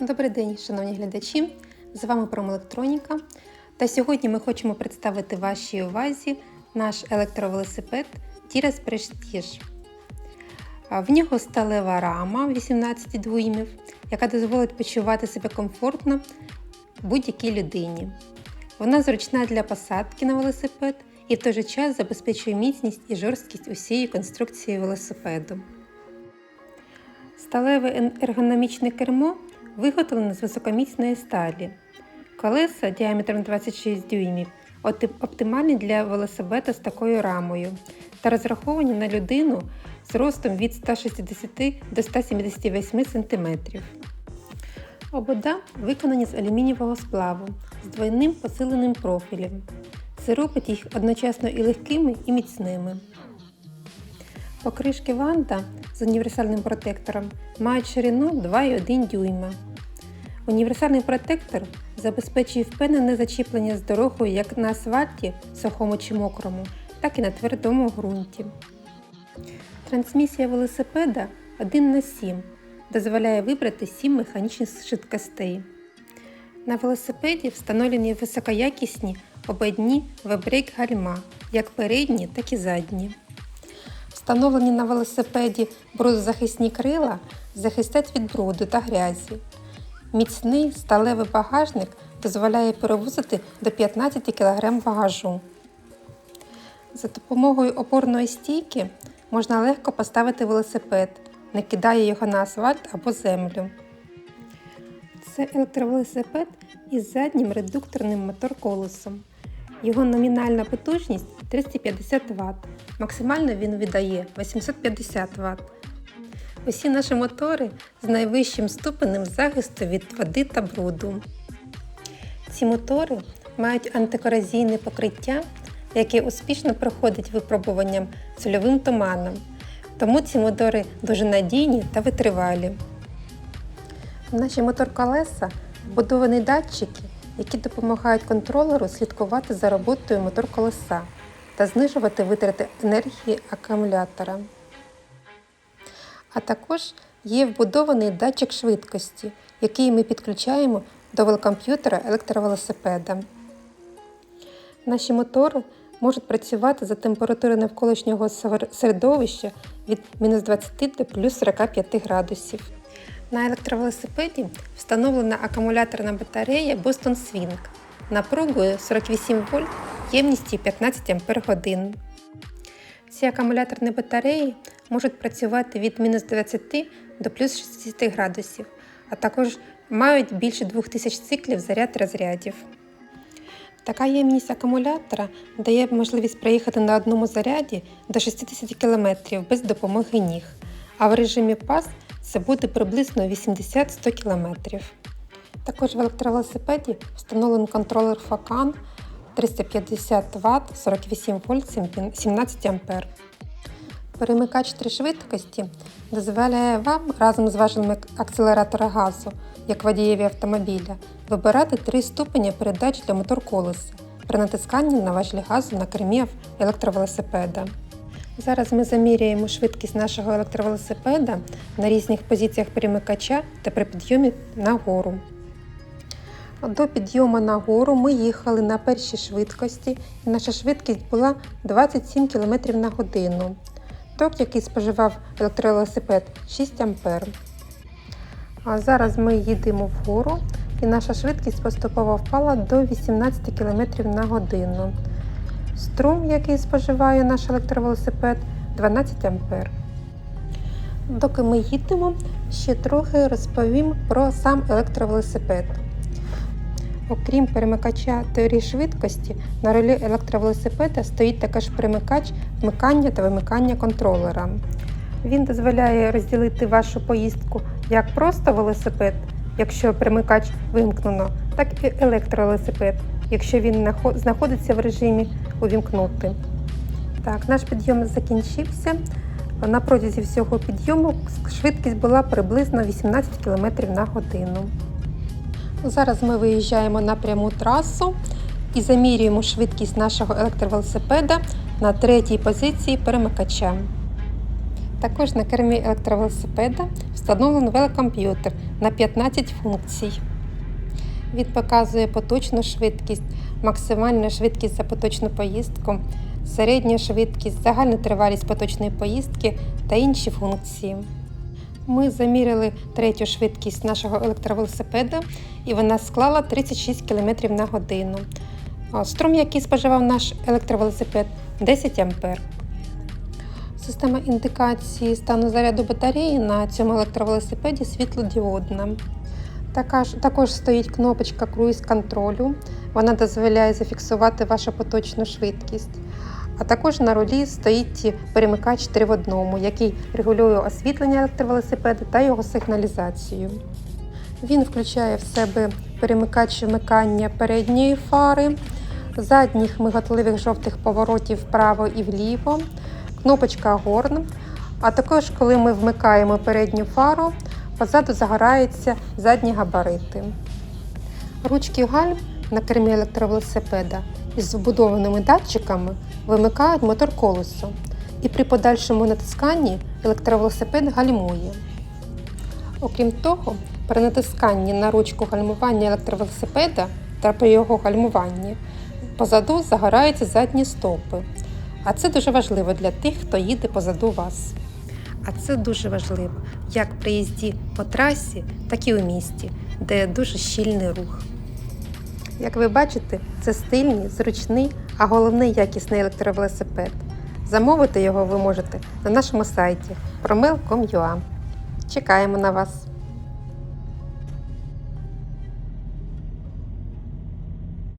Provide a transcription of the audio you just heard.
Добрий день, шановні глядачі! З вами Промелектроніка. Та сьогодні ми хочемо представити вашій увазі наш електровелосипед Tires Prestige. В нього сталева рама 18 дюймів, яка дозволить почувати себе комфортно будь-якій людині. Вона зручна для посадки на велосипед і в той же час забезпечує міцність і жорсткість усієї конструкції велосипеду. Сталеве ергономічне кермо виготовлене з високоміцної сталі. Колеса діаметром 26 дюймів оптимальні для велосипеда з такою рамою та розраховані на людину з ростом від 160 до 178 см. Обода виконані з алюмінієвого сплаву з двойним посиленим профілем. Це робить їх одночасно і легкими, і міцними. Покришки Ванда з універсальним протектором мають ширину 2,1 дюйма. Універсальний протектор забезпечує впевнене зачіплення з дорогою як на асфальті, сухому чи мокрому, так і на твердому ґрунті. Трансмісія велосипеда 1 на 7 дозволяє вибрати 7 механічних швидкостей. На велосипеді встановлені високоякісні обидні вебрейк гальма, як передні, так і задні. Встановлені на велосипеді брудозахисні крила захистять від бруду та грязі. Міцний сталевий багажник дозволяє перевозити до 15 кг багажу. За допомогою опорної стійки можна легко поставити велосипед, не кидає його на асфальт або землю. Це електровелосипед із заднім редукторним мотор-колесом. Його номінальна потужність 350 Вт. Максимально він видає 850 Вт. Усі наші мотори з найвищим ступенем захисту від води та бруду. Ці мотори мають антикоразійне покриття, яке успішно проходить випробуванням сольовим туманом. Тому ці мотори дуже надійні та витривалі. Наші мотор-колеса вбудовані датчики, які допомагають контролеру слідкувати за роботою мотор-колеса та знижувати витрати енергії акумулятора. А також є вбудований датчик швидкості, який ми підключаємо до велокомп'ютера електровелосипеда. Наші мотори можуть працювати за температури навколишнього середовища від мінус 20 до плюс 45 градусів. На електровелосипеді встановлена акумуляторна батарея Boston Swing напругою 48 вольт ємністю 15 Ах. Ці акумуляторні батареї можуть працювати від мінус 20 до плюс 60 градусів, а також мають більше 2000 циклів заряд розрядів. Така ємність акумулятора дає можливість проїхати на одному заряді до 60 км без допомоги ніг, а в режимі пас це буде приблизно 80-100 км. Також в електровелосипеді встановлений контролер Facan 350 Вт 48 вольт 17 А. Перемикач три швидкості дозволяє вам разом з важелями акселератора газу, як водієві автомобіля, вибирати три ступені передач для мотор-колеса при натисканні на важіль газу на кермі електровелосипеда. Зараз ми заміряємо швидкість нашого електровелосипеда на різних позиціях перемикача та при підйомі нагору. До підйому на гору ми їхали на першій швидкості, і наша швидкість була 27 км на годину. Ток, який споживав електровелосипед 6 А. А зараз ми їдемо вгору і наша швидкість поступово впала до 18 км на годину. Струм, який споживає наш електровелосипед 12 А. Доки ми їдемо, ще трохи розповім про сам електровелосипед. Окрім перемикача теорії швидкості, на ролі електровелосипеда стоїть також перемикач вмикання та вимикання контролера. Він дозволяє розділити вашу поїздку як просто велосипед, якщо перемикач вимкнено, так і електровелосипед, якщо він знаходиться в режимі увімкнути. Так, наш підйом закінчився. На протязі всього підйому швидкість була приблизно 18 км на годину. Зараз ми виїжджаємо на пряму трасу і замірюємо швидкість нашого електровелосипеда на третій позиції перемикача. Також на кермі електровелосипеда встановлено велокомп'ютер на 15 функцій. Він показує поточну швидкість, максимальну швидкість за поточну поїздку, середню швидкість, загальну тривалість поточної поїздки та інші функції. Ми заміряли третю швидкість нашого електровелосипеда і вона склала 36 км на годину. Струм, який споживав наш електровелосипед 10 А. Система індикації стану заряду батареї на цьому електровелосипеді світлодіодна. Також, також стоїть кнопочка круїз контролю. Вона дозволяє зафіксувати вашу поточну швидкість. А також на рулі стоїть перемикач 3 в одному, який регулює освітлення електровелосипеда та його сигналізацію. Він включає в себе перемикач вмикання передньої фари, задніх миготливих жовтих поворотів вправо і вліво, кнопочка горн. А також, коли ми вмикаємо передню фару, позаду загораються задні габарити. Ручки гальм на кермі електровелосипеда із вбудованими датчиками вимикають мотор колесо, і при подальшому натисканні електровелосипед гальмує. Окрім того, при натисканні на ручку гальмування електровелосипеда та при його гальмуванні позаду загораються задні стопи. А це дуже важливо для тих, хто їде позаду вас. А це дуже важливо як при їзді по трасі, так і у місті, де дуже щільний рух. Як ви бачите, це стильний, зручний, а головне якісний електровелосипед. Замовити його ви можете на нашому сайті promil.com.ua. Чекаємо на вас!